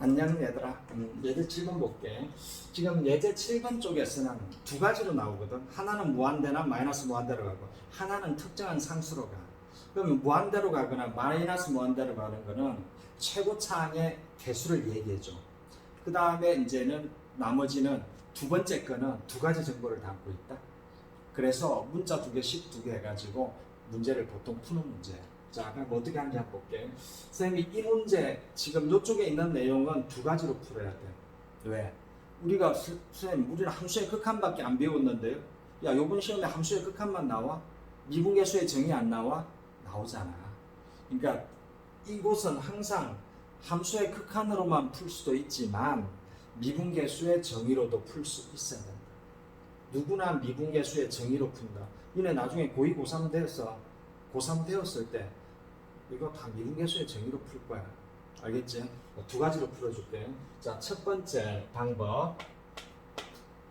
안녕 얘들아. 음, 예제 7번 볼게. 지금 예제 7번 쪽에서는 두 가지로 나오거든. 하나는 무한대나 마이너스 무한대로 가고 하나는 특정한 상수로 가. 그러면 무한대로 가거나 마이너스 무한대로 가는 거는 최고차항의 개수를 얘기해 줘. 그 다음에 이제는 나머지는 두 번째 거는 두 가지 정보를 담고 있다. 그래서 문자 두 개씩 두 개 해가지고 문제를 보통 푸는 문제야. 자, 그럼 어떻게 하는지 한번 볼게. 선생님이 이 문제 지금 이쪽에 있는 내용은 두 가지로 풀어야 돼. 왜? 우리가 스- 선생님 우리는 함수의 극한밖에 안 배웠는데요. 야, 요번 시험에 함수의 극한만 나와? 미분계수의 정의 안 나와? 나오잖아. 그러니까 이곳은 항상 함수의 극한으로만 풀 수도 있지만 미분계수의 정의로도 풀 수 있어야 된다. 누구나 미분계수의 정의로 푼다. 이네 나중에 고2, 고3 돼서 고3 되었을 때 이거 다 미분계수의 정의로 풀 거야. 알겠지? 두 가지로 풀어줄게. 자, 첫 번째 방법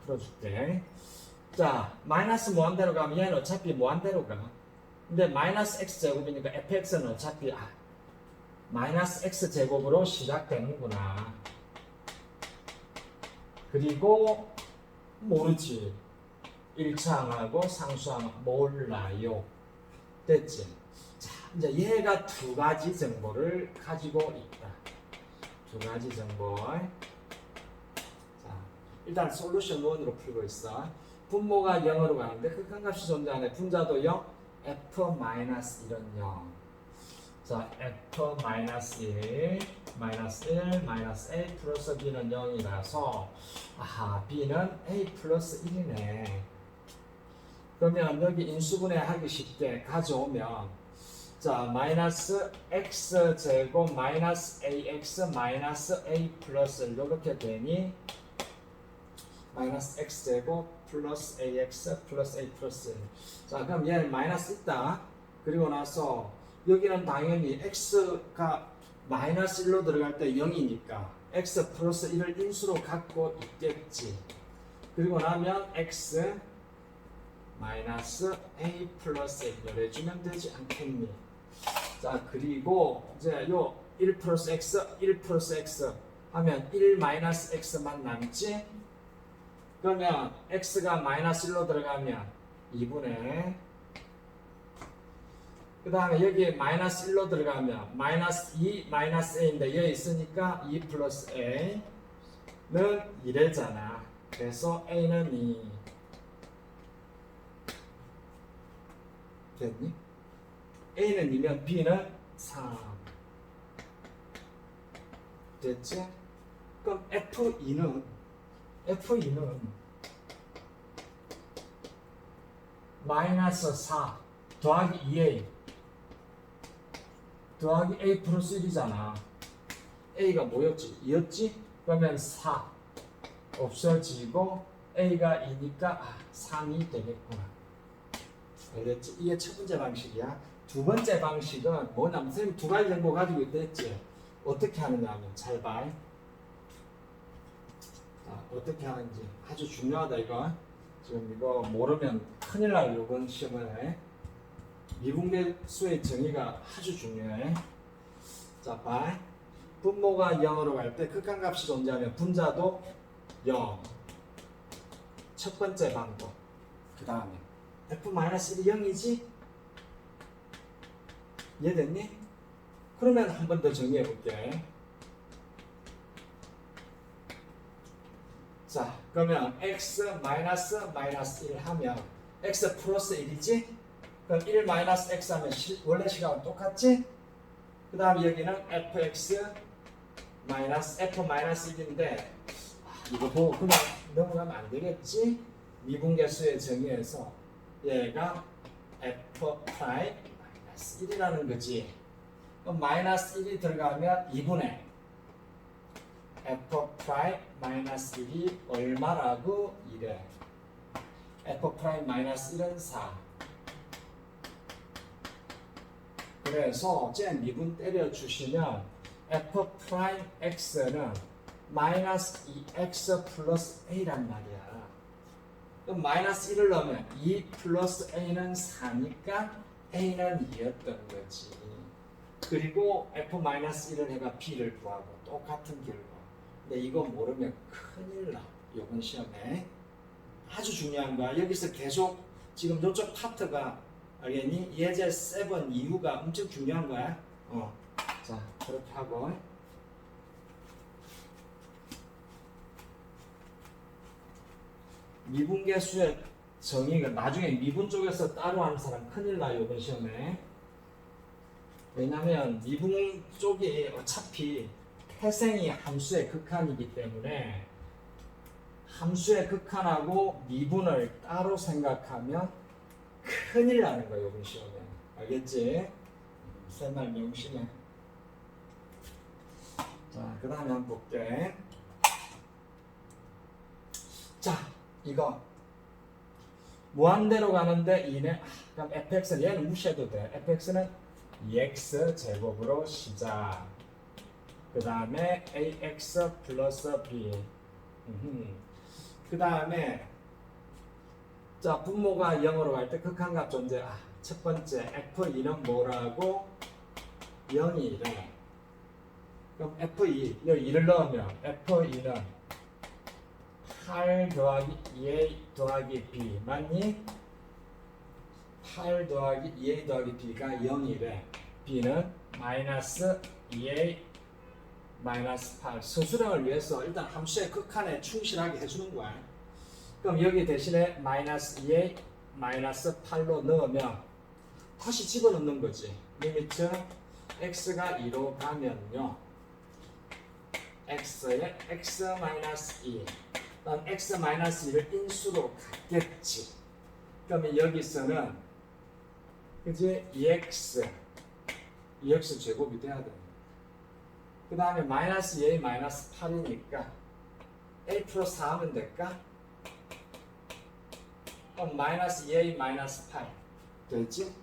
풀어줄게. 자, 마이너스 무한대로 가면 얘는 어차피 무한대로 가. 근데 마이너스 x 제곱이니까 fx는 어차피 아, 마이너스 x 제곱으로 시작되는구나. 그리고 모르지. 1차항하고 상수항 몰라요. 됐지? 자, 이제 얘가 두 가지 정보를 가지고 있다. 두 가지 정보. 자, 일단 솔루션 1으로 풀고 있어. 분모가 0으로 가는데 극한값이 존재하네. 분자도 0, f 마이너스 1은 0. 자, f 마이너스 1, 마이너스 1, 마이너스 a 플러스 b는 0이라서 아하, b는 a 플러스 1이네. 그러면 여기 인수분해 하기 쉽게 가져오면 자 마이너스 x 제곱 마이너스 ax 마이너스 a 플러스 이렇게 되니 마이너스 x 제곱 플러스 ax 플러스 a 플러스 1. 자 그럼 얘는 마이너스 있다. 그리고 나서 여기는 당연히 x가 마이너스 1로 들어갈 때 0이니까 x 플러스 1을 인수로 갖고 있겠지. 그리고 나면 x 마이너스 a 플러스 1을 해주면 되지 않겠니? 자 그리고 이제 요 1 플러스 x 1 플러스 x 하면 1 마이너스 x만 남지? 그러면 x가 마이너스 1로 들어가면 2분의 그 다음에 여기 마이너스 1로 들어가면 마이너스 2 마이너스 a인데 여기 있으니까 2 플러스 a는 2래잖아 그래서 a는 2 됐니? A는 2면 b는 3 됐지? 그럼 f2는 f2는 마이너스 4 더하기 2a 더하기 a 플러스 1이잖아 a가 뭐였지? 2였지? 그러면 4 없어지고 a가 2니까 아, 3이 되겠구나 알겠지? 이게 첫 번째 방식이야 두 번째 방식은 뭐냐면 선생님 두 가지 정보 가지고 있다 했지 어떻게 하느냐 하면 잘 봐. 자, 어떻게 하는지 아주 중요하다 이거. 지금 이거 모르면 큰일 날 이번 시험에 미분계수의 정의가 아주 중요해. 자, 봐. 분모가 0으로 갈 때 극한값이 존재하면 분자도 0. 첫 번째 방법. 그 다음에 f-1이 0이지? 이해됐니? 그러면 한 번 더 정리해 볼게. 자, 그러면 x 마이너스 마이너스 1 하면 x 플러스 1이지? 그럼 1 마이너스 x 하면 시, 원래 시간은 똑같지? 그 다음 여기는 fx 마이너스 f 마이너스 1인데 아, 이거 보고 그냥 넘어가면 안 되겠지? 미분계수의 정의에서 얘가 f 프라임 1이라는 거지. 그럼 마이너스 1이 들어가면 2분의 f 프라임 마이너스 1이 얼마라고 이래. f 프라임 마이너스 1은 4. 그래서 쟤 미분 때려 주시면 f 프라임 x는 마이너스 2x 플러스 a란 말이야. 그럼 마이너스 1을 넣으면 2 플러스 a는 4니까 a는 2였던 거지. 그리고 f-1을 해가 b를 구하고 똑같은 결과. 근데 이거 모르면 큰일 나. 이번 시험에 아주 중요한 거야. 여기서 계속 지금 이쪽 파트가 알겠니? 예제 7 이후가 엄청 중요한 거야. 어. 자, 그렇게 하고 미분계수의 정의가 나중에 미분 쪽에서 따로 하는 사람 큰일 나요 이번 시험에 왜냐면 미분 쪽이 어차피 태생이 함수의 극한이기 때문에 함수의 극한하고 미분을 따로 생각하면 큰일 나는 거예요 이번 시험에 알겠지? 새말 명심해 자, 그 다음에 한번 볼게. 자, 이거. 무한대로 가는데 2네. 아, 그럼 fx는 얘는 무시해도 돼. fx는 2x 제곱으로 시작. 그 다음에 ax 플러스 b. 그 다음에 자 분모가 0으로 갈 때 극한값 존재. 아, 첫 번째 f2는 뭐라고? 0이 이래. 그럼 F2, 여기 2를 넣으면 F2는 8 더하기 2A 더하기 B 맞니? 8 더하기 2A 더하기 B가 0이래. B는 마이너스 2A 마이너스 8 수수령을 위해서 일단 함수의 극한에 충실하게 해주는 거야. 그럼 여기 대신에 마이너스 2A 마이너스 8로 넣으면 다시 집어넣는 거지. 리미트 x가 2로 가면요. x에 x 마이너스 2 그다 음 x 마이너스 2를 인수로 갖겠지 그러면 여기서는 그지 2x 2x 제곱이 돼야 돼. 그 다음에 마이너스 a 마이너스 8이니까 a 플러스 4 하면 될까? 그럼 마이너스 2a 마이너스 8 되지?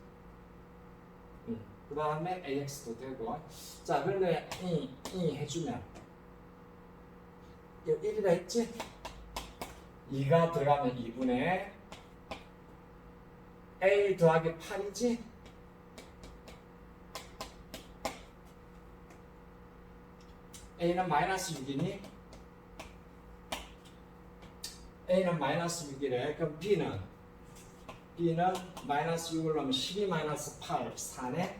응. 그 다음에 ax도 되고 자 그런데 이, 이 해주면 여기 1이라 했지? 2가 들어가면 2분의 a 더하기 8이지? a는 마이너스 6이니? a는 마이너스 6이래. 그럼 b는? b는 마이너스 6을 넣으면 12 마이너스 8, 4네?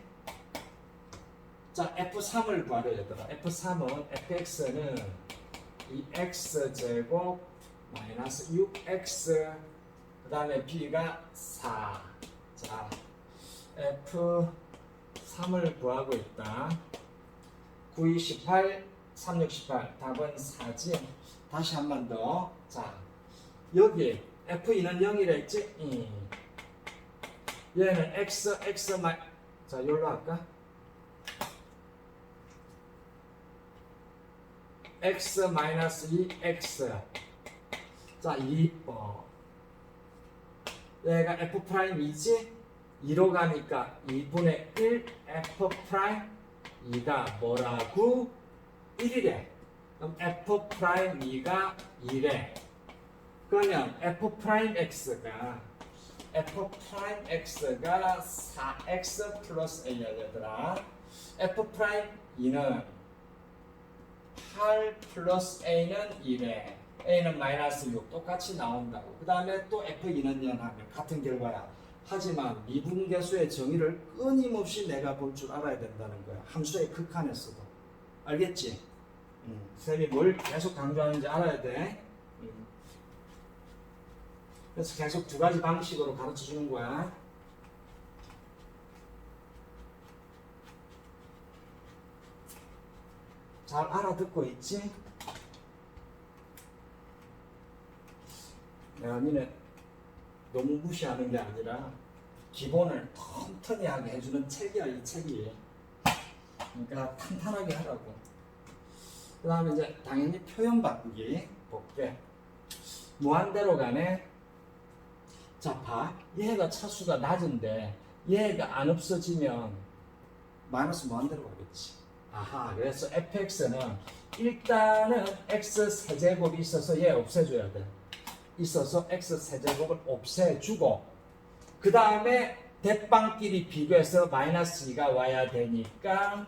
자, f3을 구하려 얘들아. f3은 fx는 이 x 제곱 마이너스 6x 그 다음에 b가 4. 자, f 3을 구하고 있다. 9, 2, 18, 3, 6, 18. 답은 4지. 다시 한 번 더. 자, 여기 f2는 0이라 했지? 음. 얘는 x, x 마 자, 여기로 할까? x 마이너스 2x 자 2, 어. 얘가 f 프라임이지? 2로 가니까 2분의 1 f 프라임 2가 뭐라고? 1이래. 그럼 f 프라임 2가 2래. 그러면 f 프라임 x가 f 프라임 x가 4x 플러스 a야 얘들아. F 프라임 2는 8 플러스 a는 1에 a는 마이너스 6 똑같이 나온다고 그 다음에 또 f2는 0 하면 같은 결과야 하지만 미분계수의 정의를 끊임없이 내가 볼 줄 알아야 된다는 거야 함수의 극한에서도 알겠지? 음, 쌤이 뭘 계속 강조하는지 알아야 돼 음. 그래서 계속 두 가지 방식으로 가르쳐 주는 거야 잘 알아듣고 있지? 니네. 너무 무시하는 게 아니라 기본을 튼튼하게 해주는 책이야 이 책이. 그러니까 탄탄하게 하라고. 그 다음에 이제 당연히 표현 바꾸기 볼게 무한대로 가네. 자봐. 얘가 차수가 낮은데 얘가 안 없어지면 마이너스 무한대로 가겠지. 아하 그래서 fx는 일단은 x 세제곱이 있어서 얘 없애줘야 돼 있어서 x 세제곱을 없애주고 그 다음에 대빵끼리 비교해서 마이너스 2가 와야 되니까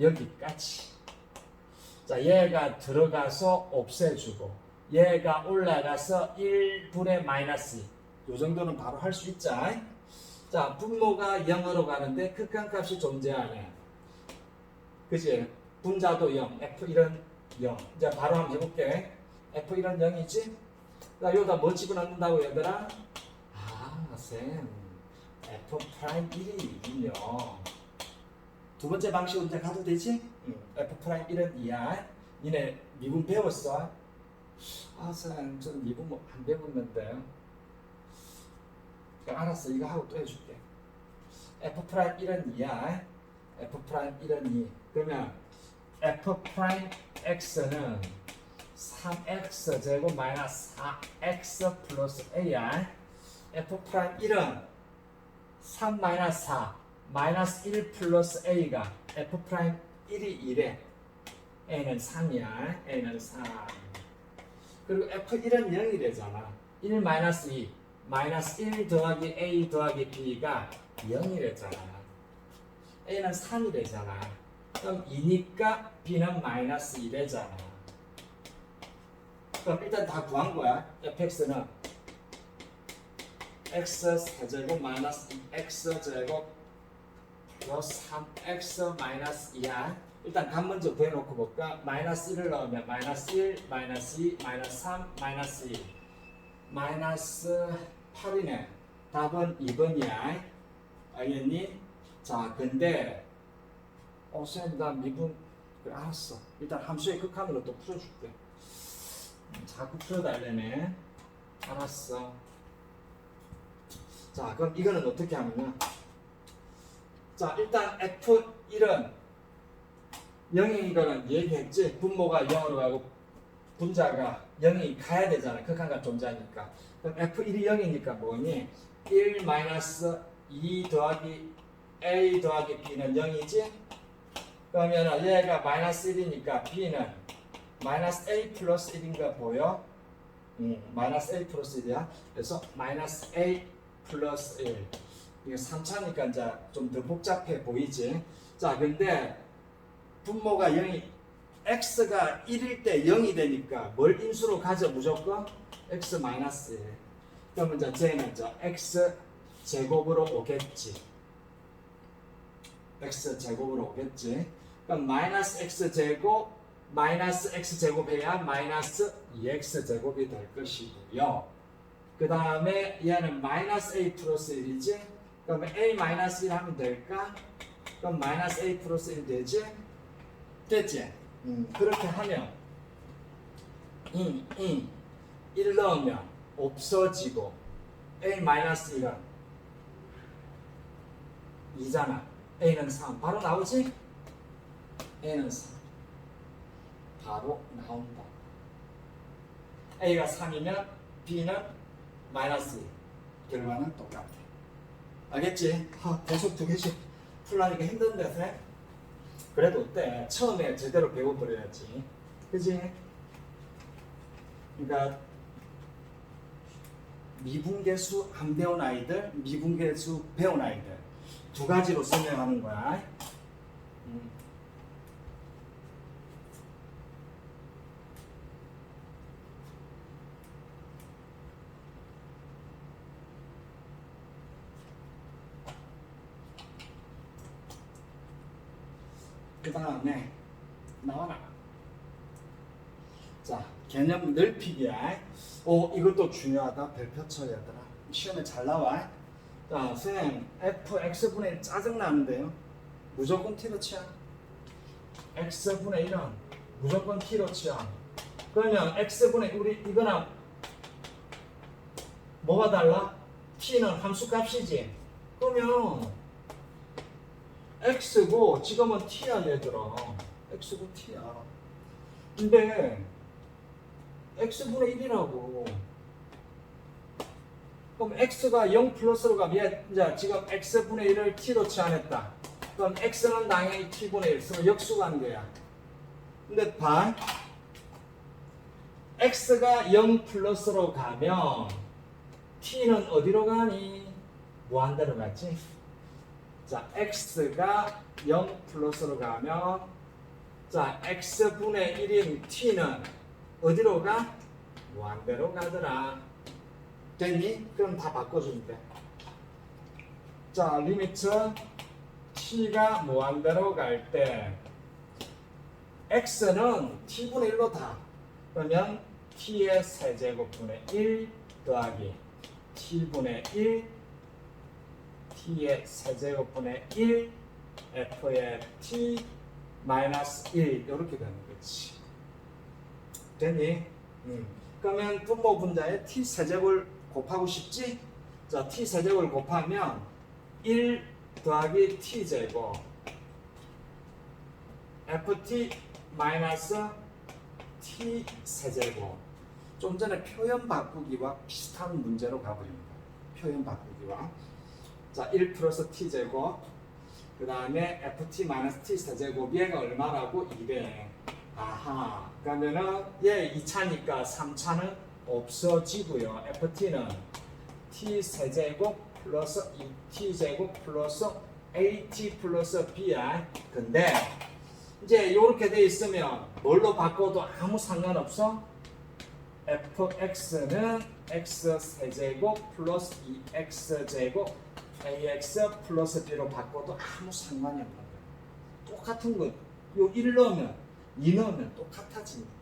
여기까지. 자, 얘가 들어가서 없애주고 얘가 올라가서 1분의 마이너스 2. 요 정도는 바로 할 수 있자. 자, 분모가 0으로 가는데 극한값이 존재하네. 그지? 분자도 0, F1은 0. 이제 바로 한번 해볼게. F1은 0이지? 자, 여기다 뭐 집어넣는다고 얘들아? 아, 쌤. F 프라임 1이 2요. 두 번째 방식으로 이제 가도 되지? 응. F 프라임 1은 2야. 니네 미분 배웠어? 아, 쌤, 저는 미분 뭐안 배웠는데. 알았어. 이거 하고 또 해줄게. F 프라임 1은 2야. F 프라임 1은 2. 그러면 F 프라임 X는 3X 제곱 마이너스 4X 플러스 A야. F 프라임 1은 3 마이너스 4 마이너스 1 플러스 A가 F 프라임 1이 1에 A는 3이야. A는 3. 그리고 F1은 0이 되잖아. 1 마이너스 2 마이너스 1 더하기 A 더하기 B가 0이 되잖아. A는 3이 되잖아. 그럼 2니까 B는 마이너스 2 되잖아. 일단 다 구한 거야. fx는 x 세제곱 마이너스 2x 제곱 플러스 3x 마이너스 2야. 일단 값 먼저 구해놓고 볼까? 마이너스 1을 넣으면 마이너스 1, 마이너스 2, 마이너스 3, 마이너스 2 마이너스 8이네. 답은 2번이야. 알겠니? 자, 근데 어, 쌤, 나 미분 그래, 알았어. 일단 함수의 극한으로 또 풀어줄게. 음, 자꾸 풀어달래네. 알았어. 자, 그럼 이거는 어떻게 하느냐? 자, 일단 F1은 0인 거는 얘기했지. 분모가 0으로 가고 분자가 0이 가야 되잖아. 극한값 존재하니까. 그럼 F1이 0이니까 뭐니? 1 마이너스 2 더하기 A 더하기 B는 0이지? 그러면 얘가 마이너스 1이니까 B는 마이너스 A 플러스 1인 거 보여? 음, 마이너스 A 플러스 1이야. 그래서 마이너스 A 플러스 1. 이게 3차니까 이제 좀 더 복잡해 보이지? 자, 근데 분모가 0이 x가 1일 때 0이 되니까 뭘 인수로 가져 무조건? x 마이너스 1. 그러면 이제 쟤는 이제 x 제곱으로 오겠지. x 제곱으로 오겠지. 그럼 마이너스 x 제곱 마이너스 x 제곱해야 마이너스 2x 제곱이 될 것이고요. 그 다음에 얘는 마이너스 a 플러스 1이지. 그러면 a 마이너스 1 하면 될까? 그럼 마이너스 a 플러스 1 되지? 됐지? 음, 그렇게 하면 음, 음, 1 넣으면 없어지고 a 마이너스 1은 2잖아. a는 3. 바로 나오지? a는 3. 바로 나온다. a가 3이면 b는 마이너스 2. 결과는 똑같아. 알겠지? 아, 계속 두 개씩 풀라니까 힘든데, 쌤? 그래도 어때? 처음에 제대로 배워버려야지. 그지? 그러니까 미분계수 안 배운 아이들, 미분계수 배운 아이들 두 가지로 설명하는 거야. 음. 그 다음에 나와라. 자, 개념 넓히기야. 오, 이것도 중요하다. 별표 쳐 얘들아. 시험에 잘 나와. 자, 쌤, fx분의 짜증 나는데요. 무조건 t로 치야. x분의 1은 무조건 t로 치야. 그러면 x분의 우리 이거랑 뭐가 달라? t는 함수 값이지. 그러면 x고 지금은 t야 얘들아. x고 t야. 근데 x분의 1이라고. 그럼 x가 0 플러스로 가면 얘 이제 지금 x분의 1을 t로 치환했다. 그럼 x는 당연히 t분의 1 쓰면 역수가는 거야. 근데 반 x가 0 플러스로 가면 t는 어디로 가니? 무한대로 갔지? 자, x가 0 플러스로 가면 자, x분의 1인 t는 어디로 가? 무한대로 가더라. 됐니? 그럼 다 돼. 자, 리미트 t가 무한대로 갈 때 x는 t분의 1로 다. 그러면 t의 세제곱분의 1 더하기 t분의 1 t의 세제곱분의 1 f의 t 마이너스 1 이렇게 되는 거지. 됐니? 음. 그러면 분모 분자에 t 세제곱을 곱하고 싶지? 자, t 세제곱을 곱하면 1 더하기 t 제곱 ft 마이너스 t 세제곱 좀 전에 표현 바꾸기와 비슷한 문제로 가버립니다. 표현 바꾸기와 자, 1 플러스 t 제곱 그 다음에 ft 마이너스 t 세제곱 얘가 얼마라고? 200 아하 그러면은 얘 2차니까 3차는 없어지고요. Ft는 t 세제곱 플러스 2t 제곱 플러스 at 플러스 bi 근데 이제 이렇게 돼 있으면 뭘로 바꿔도 아무 상관없어? Fx는 x 세제곱 플러스 2x 제곱 ax 플러스 b로 바꿔도 아무 상관이 없는 거야. 똑같은 거. 요. 1 넣으면 2 넣으면 똑같아집니다.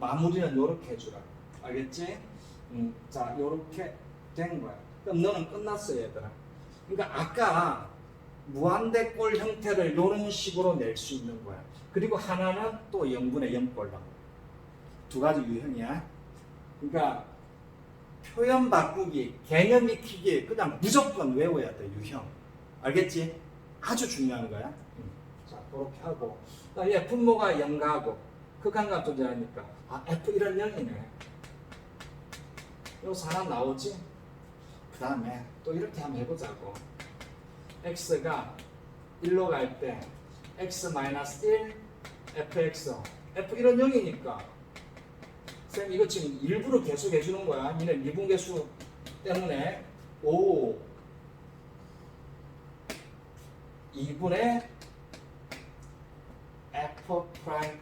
마무리는 요렇게 해주라. 알겠지? 음, 자, 요렇게 된 거야. 그럼 너는 끝났어, 얘들아. 그러니까 아까 무한대꼴 형태를 요런 식으로 낼 수 있는 거야. 그리고 하나는 또 0분의 0꼴로. 두 가지 유형이야. 그러니까 표현 바꾸기, 개념 익히기 그냥 무조건 외워야 돼, 유형. 알겠지? 아주 중요한 거야. 음. 자, 그렇게 하고. 그다음에 분모가 0 가고 극한값 존재하니까 아, F 이런 0이네. 요 사람 나오지? 그 다음에 또 이렇게 한번 해보자고. x가 1로 갈 때 x 마이너스 1 fx f 이런 0이니까 쌤 이거 지금 일부러 계속 해주는 거야. 니네 미분계수 때문에 5 2분의 f 프라임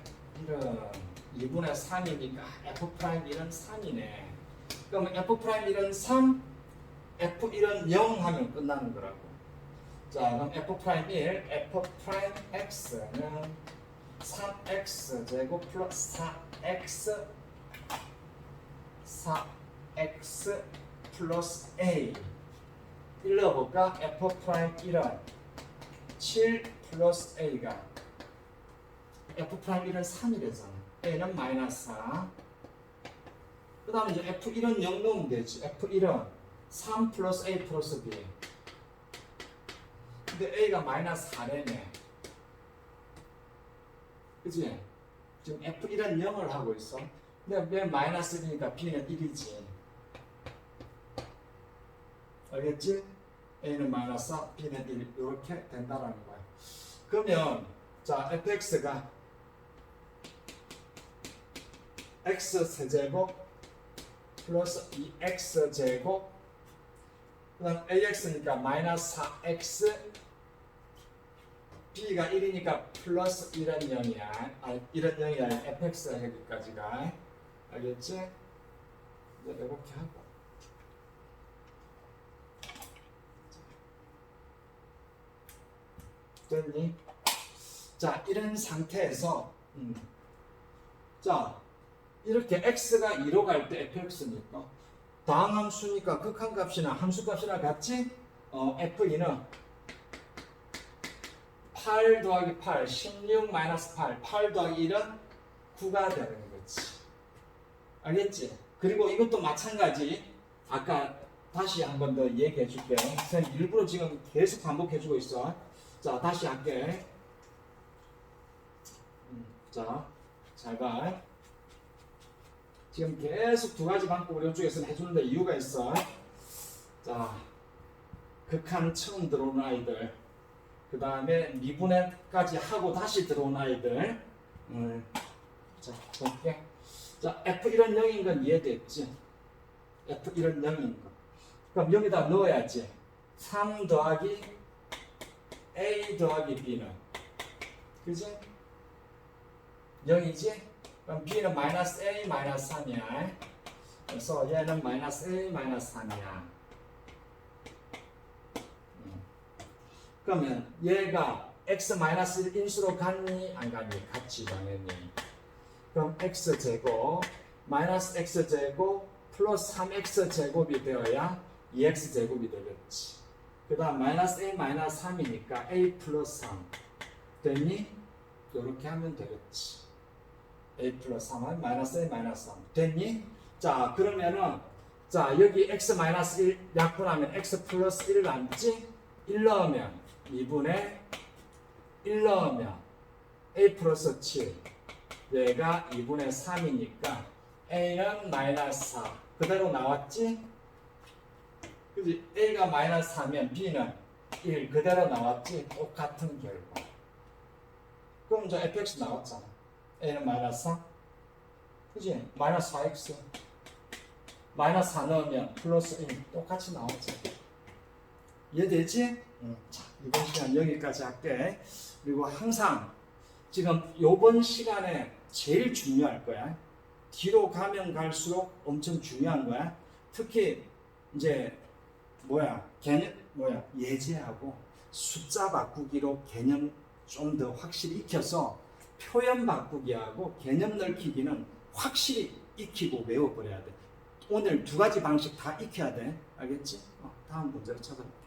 1은 2분의 3이니까 f 프라임 1은 3이네. 그럼 f 프라임 1은 3, f 1은 0 하면 끝나는 거라고. 자, 그럼 f 프라임 1, f 프라임 x는 3x 제곱 플러스 4x 4x 플러스 a 1 넣어볼까? f 프라임 1은 7 플러스 a가 f 프라임 1은 3이래잖아. a는 마이너스 4. 그 다음에 이제 f 1은 0 넣으면 되지. f 1은 3 플러스 a 플러스 b. 근데 a가 마이너스 4래네. 그지? 지금 f 1은 0을 하고 있어. 근데 왜 마이너스 1이니까 b는 1이지. 알겠지? a는 마이너스 4, b는 1 이렇게 된다라는 거야. 그러면 자 fx가 x 세제곱 플러스 2x 제곱 그다음 ax니까 마이너스 4x b가 1이니까 플러스 1은 0이야 아 1은 0이 아니라 fx 여기까지가 알겠지? 이제 이렇게 하고 됐니? 자 이런 상태에서 음. 자 이렇게 x가 2로 갈 때 fx니까 다항함수니까 극한값이나 함수값이나 같이 어, f2는 8 더하기 8, 16 마이너스 8, 8 더하기 1은 9가 되는 거지. 알겠지? 그리고 이것도 마찬가지. 아까 다시 한 번 더 얘기해 줄게. 선생님 일부러 지금 계속 반복해 주고 있어. 자, 다시 할게. 음, 자, 잘 봐. 지금 계속 두 가지 방법을 이쪽에서 해주는데 이유가 있어. 자, 극한 처음 들어오는 아이들, 그 다음에 미분해까지 하고 다시 들어온 아이들. 음, 자, 볼게. 자, F 1은 0인 건 이해됐지? F 1은 0인 거. 그럼 여기다 넣어야지. 3 더하기 A 더하기 B는 그지? 0이지? 그럼 B는 마이너스 A 마이너스 3이야 그래서 얘는 마이너스 A 마이너스 3이야 음. 그러면 얘가 x 마이너스 1 인수로 갔니 안 갔니? 같지 당연히 그럼 x 제곱 마이너스 x 제곱 플러스 3x 제곱이 되어야 2x 제곱이 되겠지. 그 다음 마이너스 a 마이너스 3이니까 a 플러스 3 됐니? 이렇게 하면 되겠지. A 플러스 3은 마이너스 a 마이너스 3 됐니? 자 그러면은 자 여기 x 마이너스 1 약분하면 x 플러스 1 남지? 1 넣으면 2분의 1 넣으면 a 플러스 7 얘가 2분의 3이니까 a는 마이너스 4 그대로 나왔지? 그지? a가 마이너스 4면 b는 1 그대로 나왔지? 똑같은 결과 그럼 저 fx 나왔잖아 a는 마이너스 4 그지? 마이너스 4x 마이너스 4 넣으면 플러스 1 똑같이 나왔지 이해되지? 응. 자 이번 시간 여기까지 할게 그리고 항상 지금 요번 시간에 제일 중요할 거야. 뒤로 가면 갈수록 엄청 중요한 거야. 특히 이제 뭐야 개념 뭐야 예제하고 숫자 바꾸기로 개념 좀 더 확실히 익혀서 표현 바꾸기하고 개념 넓히기는 확실히 익히고 외워버려야 돼. 오늘 두 가지 방식 다 익혀야 돼. 알겠지? 어, 다음 문제로 찾아볼게.